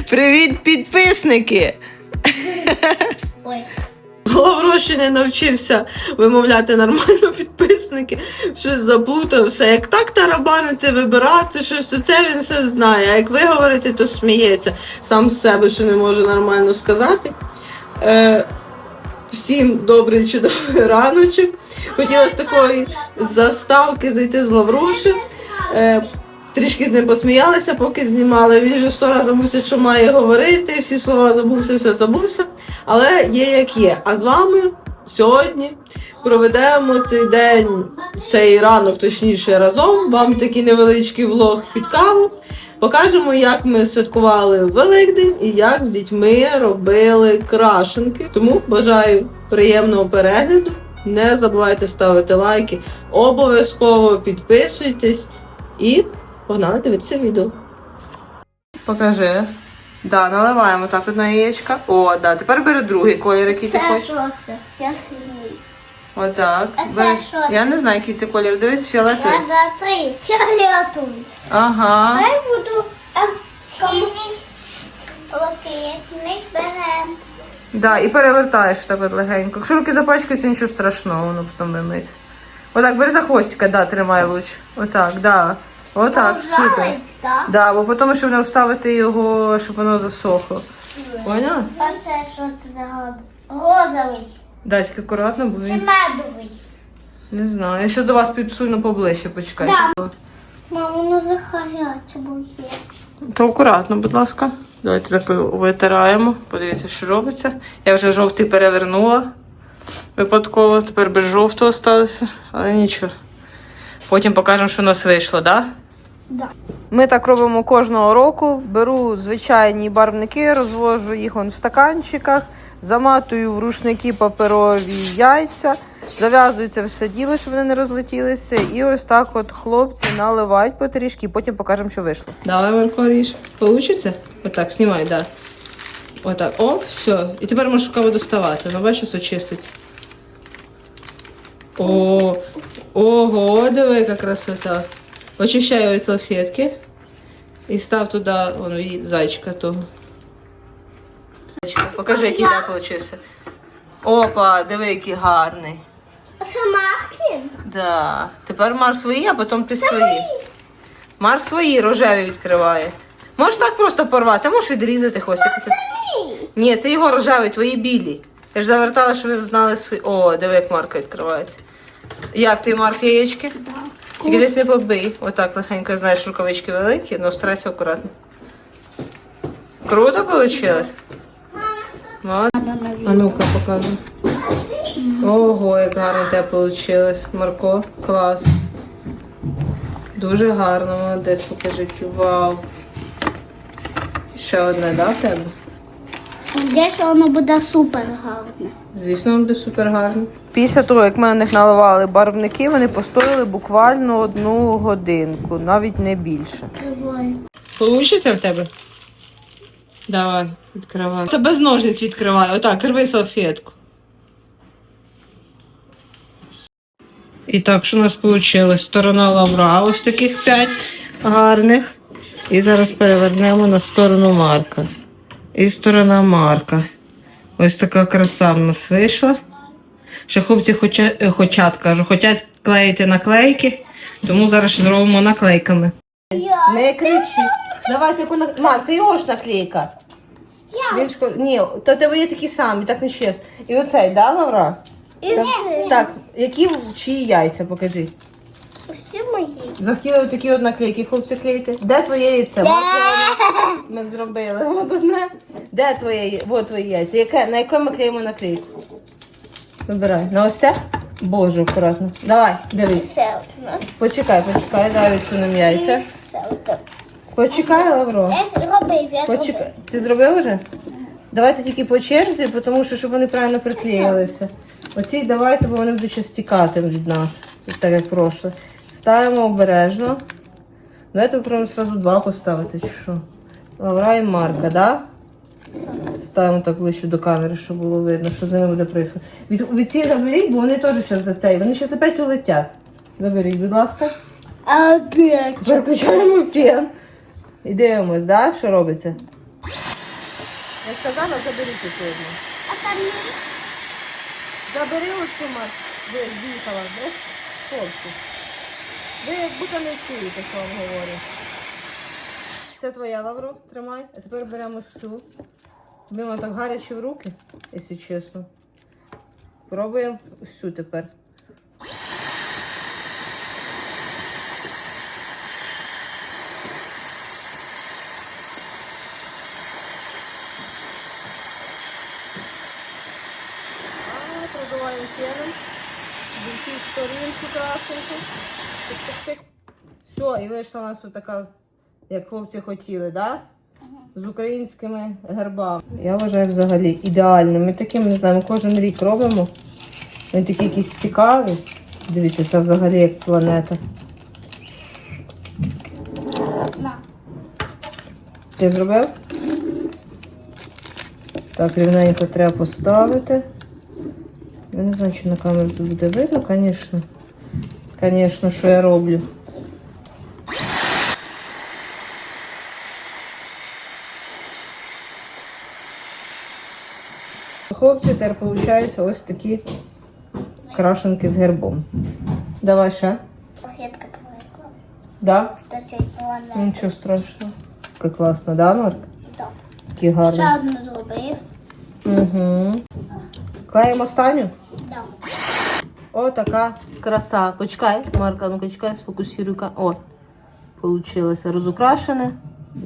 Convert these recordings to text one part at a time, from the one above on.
Привіт, підписники! Ой. Лавро не навчився вимовляти нормально підписники, щось заплутався. Як так тарабанити, вибирати щось, то це він все знає. А як ви говорите, то сміється сам з себе, що не може нормально сказати. Е, всім добрий чудовий раночок. Хотіла з такої заставки зайти з Лаврушем. Е, Трішки з ним посміялися, поки знімали. Він вже сто разів забувся, що має говорити, всі слова забувся, все забувся. Але є як є. А з вами сьогодні проведемо цей день, цей ранок, точніше, разом. Вам такий невеличкий влог під каву. Покажемо, як ми святкували Великдень і як з дітьми робили крашенки. Тому бажаю приємного перегляду. Не забувайте ставити лайки, обов'язково підписуйтесь і погнали дивитися відео. Покажи. Да, наливаємо так от на яєчка. О, да. Тепер бери другий колір, який ти Це хочеш. що це? Я сильний. Отак. А це Бери. що це? Я не знаю, який це колір. Дивись, фіолетовий. Два, три. Фіолетовий. Ага. Хай буду сильний. Лотисний берем. Да, і перевертаєш так от легенько. Якщо руки запачкаються, нічого страшного, воно потім вимиться. Отак, бери за хвостика, да, тримай луч. Отак, да. Отак, супер. Жалить, так? Да, бо потім ще не вставити його, щоб воно засохло. Поняла? А це що це за розовий? Да, тільки акуратно, бо Чи він... медовий? Не знаю. Я ще до вас підсуну поближче, почекайте. Да. Мама, воно захаряться буде. То акуратно, будь ласка. Давайте так витираємо. Подивіться, що робиться. Я вже жовтий перевернула випадково. Тепер без жовтого сталося, але нічого. Потім покажемо, що у нас вийшло, так? Да. Ми так робимо кожного року. Беру звичайні барвники, розвожу їх он в стаканчиках, заматую в рушники паперові яйця, зав'язується все діло, щоб вони не розлетілися. І ось так от хлопці наливають потрішки, і потім покажемо, що вийшло. Давай, Марко, ріж. Получиться? Отак, знімай, так. Да. Отак. О, все. І тепер можеш каву доставати. Ну, бачиш, очиститься. О, ого, диви, яка красота. Очищаю від салфетки і став туди вон, і зайчика того. Зайчика. Покажи, який да, получився. Опа, диви, який гарний. Самахкін? Да. Тепер Мар свої, а потім ти свої. Мар свої рожеві відкриває. Можеш так просто порвати, а можеш відрізати хвостик. Ні. Ні, це його рожеві, твої білі. Я ж завертала, щоб ви знали свої. О, диви, як Марка відкривається. Як ти, Марк, яєчки? Тільки десь не побий. Отак легенько, знаєш, рукавички великі, але старайся акуратно. Круто вийшло? А ну-ка показуй. Ого, як гарно тебе вийшло. Марко, клас. Дуже гарно, молодець, покажи. Вау. Ще одне, да, в тебе? Де що воно буде супер гарне. Звісно, воно буде супер гарно. Після того, як ми на них наливали барвники, вони постояли буквально одну годинку, навіть не більше. Получиться в тебе? Давай, відкривай. Це без ножниць відкривай. Отак, рви салфетку. І так, що у нас вийшло? Сторона лавра, ось таких п'ять гарних. І зараз перевернемо на сторону Марка. І сторона Марка. Ось така краса в нас вийшла. Ще хлопці хоча, е, хочуть, кажу, хочуть клеїти наклейки, тому зараз ще зробимо наклейками. Не кричи. Давайте яку на... Мар, це його ж наклейка. Він ж... ко- Ні, то тебе є такі самі, так не чесно. І оцей, да, Лавра? І Так, так, які в- чиї яйця, покажи. Усі мої. Захотіли отакі от наклейки, хлопці клеїти. Де твоє яйце? Ми зробили. От одне. Де твоє яйце? От твої яйця. Яке? На яке ми клеїмо наклейку? Вибирай. На ось це? Боже, акуратно. Давай, дивись. Це одне. Почекай, почекай, давай відсунемо яйця. Це одне. Почекай, Лавро. Я зробив, я зробив. Почекай. Ти зробив вже? Давайте тільки по черзі, тому що щоб вони правильно приклеїлися. Оці давайте, бо вони будуть ще стікати від нас. Так як прошле. Ставимо обережно. Давайте попробуємо одразу два поставити, чи що? Лавра і Марка, да? Ставимо так ближче до камери, щоб було видно, що з ними буде происходити. Від, від ці заберіть, бо вони теж зараз за цей. Вони зараз опять улетять. Заберіть, будь ласка. Опять. Тепер включаємо фен. І дивимось, да, що робиться. Я сказала, заберіть сьогодні. А там не... Забери оцю мать. Ви з'їхала, десь хлопці. Ви як будто не чуєте, що вам говорю. Це твоя лавро, тримай. А тепер беремо цю. Тобі так гаряче в руки, якщо чесно. Пробуємо всю тепер. Продуваємо феном. З усіх красеньку. Все, і вийшла у нас така, як хлопці хотіли, да? З українськими гербами. Я вважаю взагалі ідеальним. Ми таким, не знаю, кожен рік робимо. Вони такі якісь цікаві. Дивіться, це взагалі як планета. Ти зробив? Так, рівненько треба поставити. Я не знаю, чи на камеру тут буде видно, звісно. Звісно, що я роблю. Хлопці, тепер виходить ось такі крашенки з гербом. Давай ще. Пакетка твоя. Да? Нічого страшного. Як класно, да, Марк? Да. Такий гарний. Ще одну зробив. Угу. Клеїмо останню? Да. О, така краса. Почекай, Марка, ну почекай, сфокусируй. ка- О, получилося розукрашене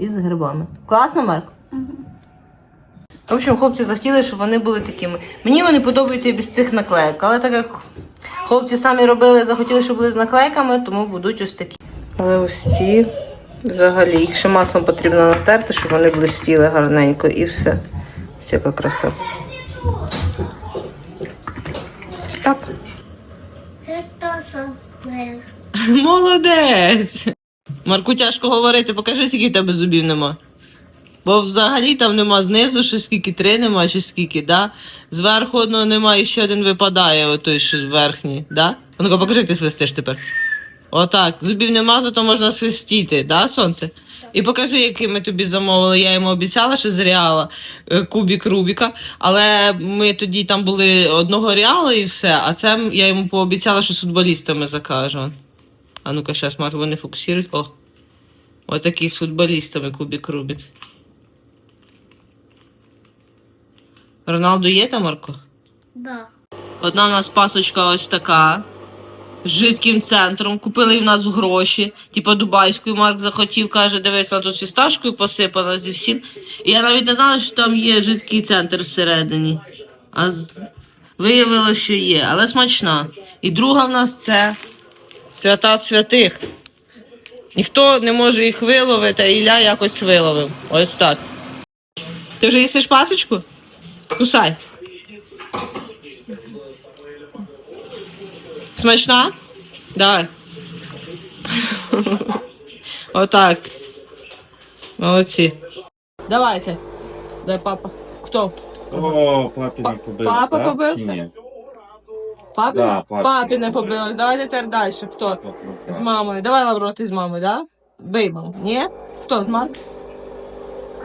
і з грибами. Класно, Марк? В общем, хлопці захотіли, щоб вони були такими. Мені вони подобаються і без цих наклеїк, але так як хлопці самі робили, захотіли, щоб були з наклейками, тому будуть ось такі. Але ось ці взагалі їх ще маслом потрібно натерти, щоб вони блистіли гарненько і все. Ось яка краса. Так. Христос воскрес. Молодець. Марку тяжко говорити, покажи, скільки в тебе зубів нема. Бо взагалі там нема знизу, що скільки три нема, чи скільки, да? Зверху одного нема і ще один випадає, отой, що верхній, да? Ну-ка, покажи, як ти свистиш тепер. Отак. Зубів нема, зато можна свистіти, да, сонце? І покажи, який ми тобі замовили. Я йому обіцяла, що з реала е, кубік Рубіка. Але ми тоді там були одного реала і все. А це я йому пообіцяла, що з футболістами закажу. А ну-ка, зараз, Марк, вони фокусують. О. Отакий з футболістами кубік Рубік. Роналду є там, Марко? Да. Одна в нас пасочка ось така. З жидким центром. Купили в нас в гроші. Типа дубайською Марк захотів, каже, дивись, вона тут фісташкою посипана зі всім. І я навіть не знала, що там є жидкий центр всередині. А виявилося, що є, але смачна. І друга в нас це свята святих. Ніхто не може їх виловити, а Ілля якось виловив. Ось так. Ти вже їсиш пасочку? Кусай. Смачна? Давай. Отак. Молодці. Давайте. Дай папа. Хто? О, папі не Па- побив. папа так, побився? чи ні? Папі? Да, папі. папі не побилось. Давайте тепер далі. Хто? З мамою. Давай, Лавро, ти з мамою, да? Бий маму. Ні? Хто з мамою?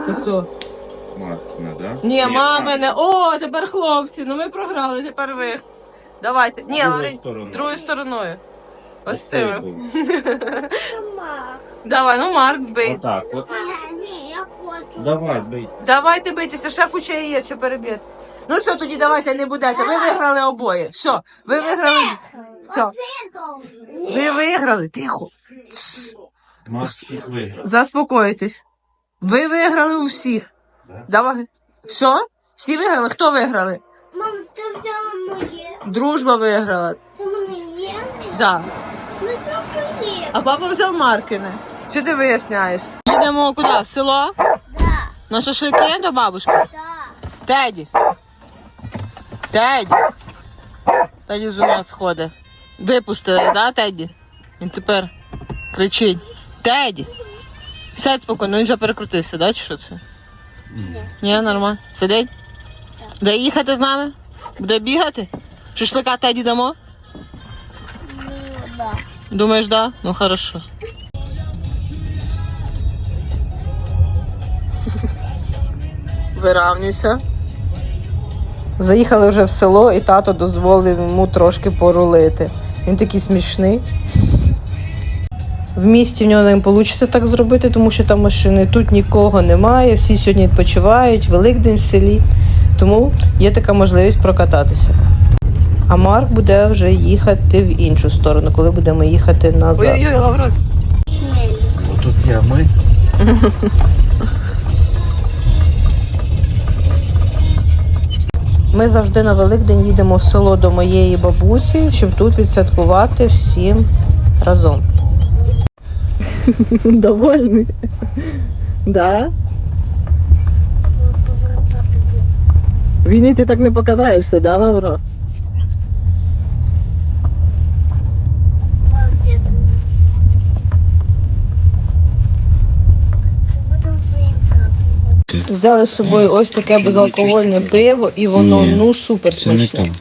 Це хто? Мартина, да? Ні, мами не. О, тепер хлопці. Ну ми програли, тепер ви. Давайте. Ні, Другою Лаврі, стороною. другою стороною. Ось цими. Мах. Давай, ну Марк, бий. Отак, от. Ні, ні, я хочу. Давай, бий. Давайте бийтеся, ще куча є, ще переб'ється. Ну все, тоді давайте не будете. Ви виграли обоє. Все, ви виграли. Все, ви виграли. Тихо. Маш всіх виграв. Заспокойтесь. Ви виграли у всіх. Давай. Все? Всі виграли? Хто виграли? Дружба виграла. Це мене є? Да. Ну що є? А папа взяв Маркине. Чи ти виясняєш? Йдемо куди? В село? Да, На шашлики до бабушки? да. Теді. Теді. Теді з ума сходить. Випустили, да, Теді? Він тепер кричить. Теді. Сядь спокійно, він вже перекрутився, да, чи що це? Ні. Ні, нормально. Сидить? Де їхати з нами? Буде бігати? Шашлика Теді дамо? Да. Думаєш, да? Ну хорошо. Виравнюйся. Заїхали вже в село, і тато дозволив йому трошки порулити. Він такий смішний. В місті в нього не вийде так зробити, тому що там машини тут нікого немає, всі сьогодні відпочивають, Великдень в селі. Тому є така можливість прокататися. А Марк буде вже їхати в іншу сторону, коли будемо їхати назад. Ой-ой-ой, Лаврок. Отут я ми. Ми завжди на Великдень їдемо в село до моєї бабусі, щоб тут відсвяткувати всім разом. Довольний? Да? Війні ти так не покатаєшся, да, Лавро? Взяли з собою ось таке безалкогольне пиво, і воно Ні, ну супер Це не смачне. там.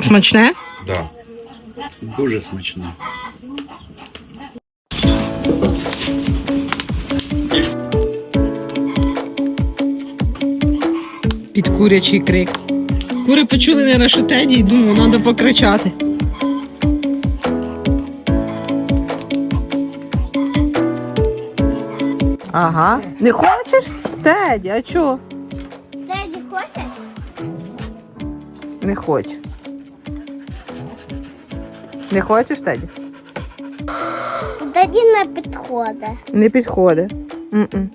Смачне? Да. Дуже смачно. Під курячий крик. Кури почули не на шутеді і думаю, треба покричати. Ага. Не хочеш? Теді, а чого? Деді хоче? Не хоче. Не хочеш, Теді? Тоді не підходить. Не підходить. М-м.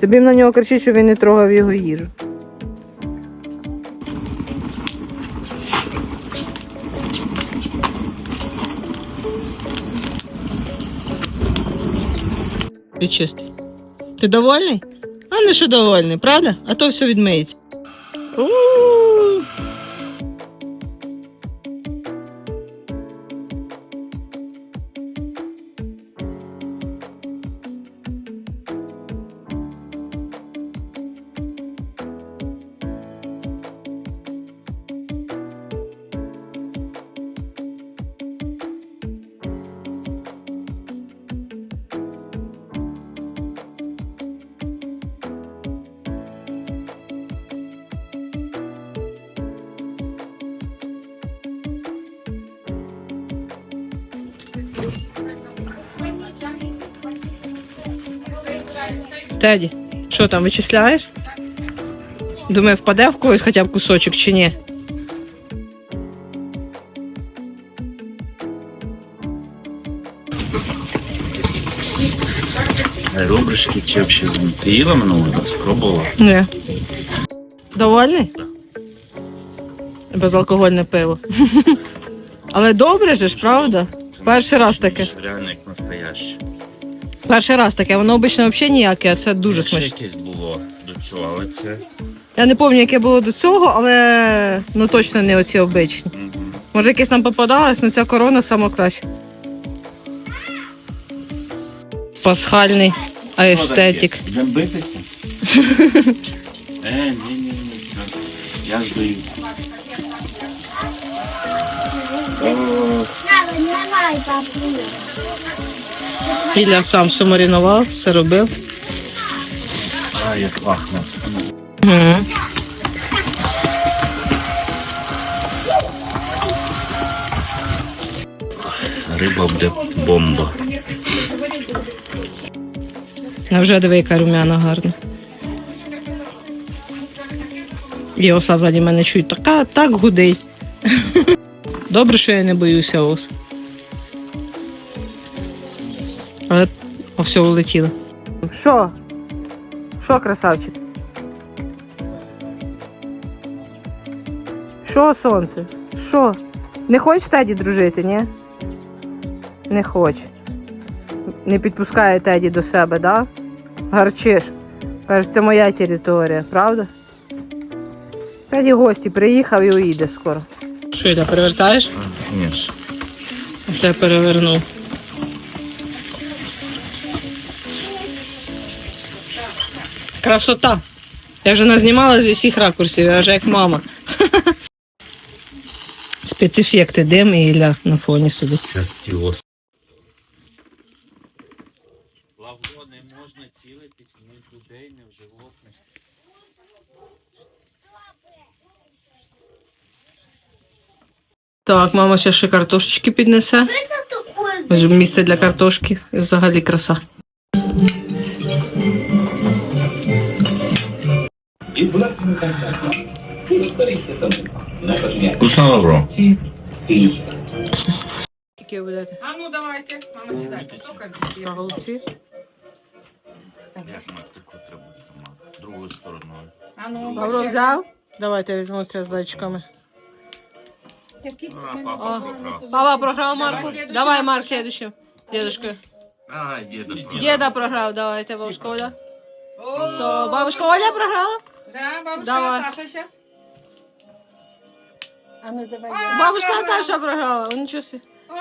Тобі на нього кричить, що він не трогав його їжу. Ти чистий. Ти довольний? А не що довольний, правда? А то все відмиється. Теді, що там вичисляєш? Думаю, впаде в когось хоча б кусочок чи ні? Ребрышки чи взагалі ти їла минулого раз? Пробувала? Ні. Довольний? Безалкогольне пиво. Але добре же ж, правда? Перший раз таке. Реально. Перший раз таке. Воно обично взагалі ніяке, а це дуже Ще смачно. якесь було до цього, але це. Я не пам'ятаю, яке було до цього, але ну точно не оці обичні. Мгм. Може, якесь нам попадалось, але ця корона сама краща. Пасхальний аестетик. Що таке? Йдемо битися? Е, ні, ні, ні. Я. О, Надо, не давай, папу. Ілля сам все маринував, все робив. а, як пахне. Угу. Риба буде бомба. А вже диви, яка румяна гарна. І оса ззаді мене чують, така так гудить. Добре, що я не боюся ос. Але все улетіло. Що? Що, красавчик? Що, сонце? Що? Не хочеш Теді дружити, ні? Не хоче. Не підпускає Теді до себе, да? Гарчиш. Кажеш, це моя територія, правда? Теді гості приїхав і уїде скоро. Що ти перевертаєш? Ні. Це перевернув. Красота. Я вже назнімала з усіх ракурсів, аж як мама. Спецефекти, дим і Ілля на фоні сидить. Красиво. Не можна цілитись ні в людей, ні в животних. Так, мама ще ще картошечки піднесе. Що це таке? Місце для картошки і взагалі краса. Вкусно лавро. Скільки будете? А ну давайте, мама сідайте, сокайте. На голубці. Другою стороною. А ну, Лавро взяв? Давайте візьму це з зайчиками. А, папа програв. Папа програв Марку. Давай, Марк, следующий. Дедушка. А, діда програв. Деда програв, давайте, бабушка Оля. То бабушка Оля програла? Да, бабушка Давай. Наташа сейчас. А ну давай. Бабушка Наташа програла. О, нічого собі. О,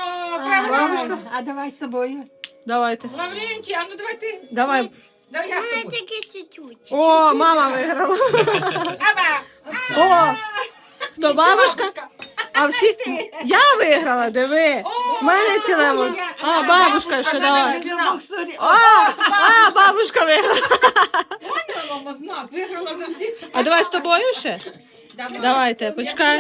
А, давай з собою. Давайте. Лаврентий, а ну давай ты. Давай. Давай я с Мене тобой. тільки чуть-чуть. О, мама виграла. Аба. О, хто бабушка? А всі я виграла, диви. У мене ціле. вон. А, бабушка ще давай. А, а, бабушка виграла. Мама, знак. Виграла за всіх. А давай з тобою ще? Давайте, почекай.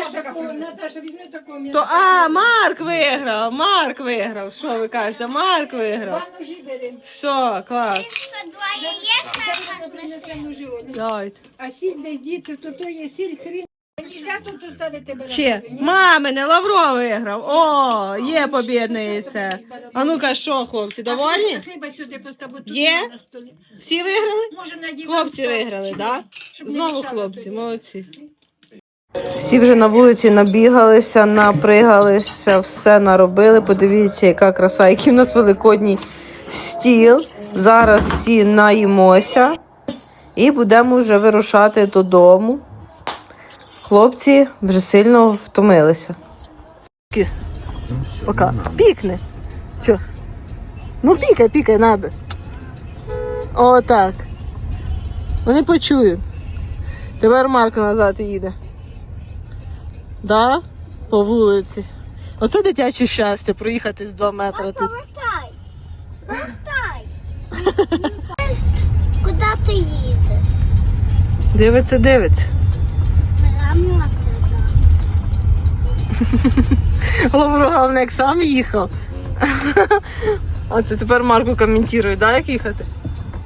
Наташа, візьми. То, а, Марк виграв, Марк виграв. Що ви кажете? Марк виграв. Два ножі бери. Все, клас. Що два яєчка Зараз принесе ножі. Олі. Давайте. А сіль без діти, то то є сіль хрін. Нельзя тут. Ще. Мамине, Лавро виграв. О, є побідниця. А ну-ка, що, хлопці, довольні? Хліба сюди поставити. тут Є? на столі. Всі виграли? Може, на диван Хлопці ставити, виграли, щоб- так? щоб не Знову хлопці, молодці. Всі вже на вулиці набігалися, напригалися, все наробили. Подивіться, яка краса, який в нас великодній стіл. Зараз всі наїмося і будемо вже вирушати додому. Хлопці вже сильно втомилися. Пока. Пікне. Що? Ну пікай, пікай, надо. О, так. Вони почують. Тепер Марко назад їде. Да? По вулиці. Оце дитяче щастя проїхати з 2 метри тут. Повертай. Повертай. Куди ти їдеш? Дивиться, дивиться. Лавро, головне, як сам їхав. А це тепер Марко коментує, да, як їхати?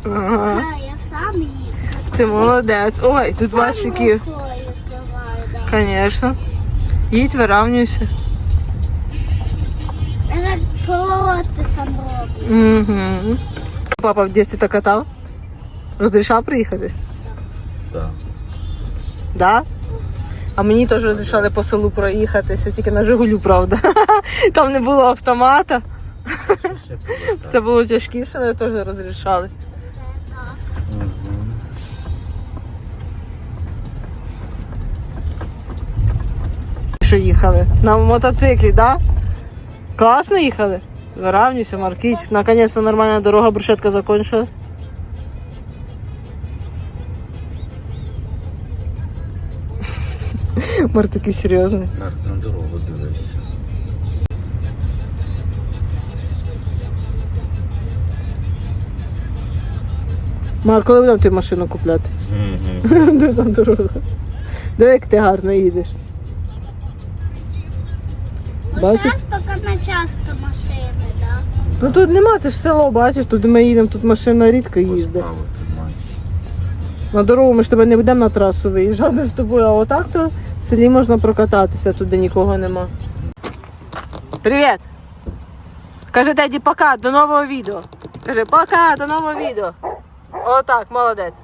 Ага. Да, я сам їду. Ти молодець. Ой, тут бачиш, які. Звісно. Їдь, виравнюйся. Повороти сам. Угу. Папа в дитинстві так катав? Розрішав приїхати? Так. Да? А мені теж розрішали по селу проїхатися, тільки на Жигулю, правда. Там не було автомата. Це було тяжкіше, але теж розрішали. Їхали? На мотоциклі, да? Класно їхали? Виравнюйся, Маркіч. Наконец-то нормальна дорога, брусчатка закончилась. Мар такий серйозний. На, на дорогу дивишся. Марк, коли будемо ти машину купляти? Де за дорога? Диви, як ти гарно їдеш. Бачиш? Так поки не часто машини, так? Ну тут нема, ти ж село, бачиш, тут ми їдемо, тут машина рідко їздить. На дорогу ми ж тебе не будемо на трасу виїжджати з тобою, а отак то в селі можна прокататися, туди нікого нема. Привіт! Кажи Теді пока, до нового відео. Кажи пока, до нового відео. Отак, молодець.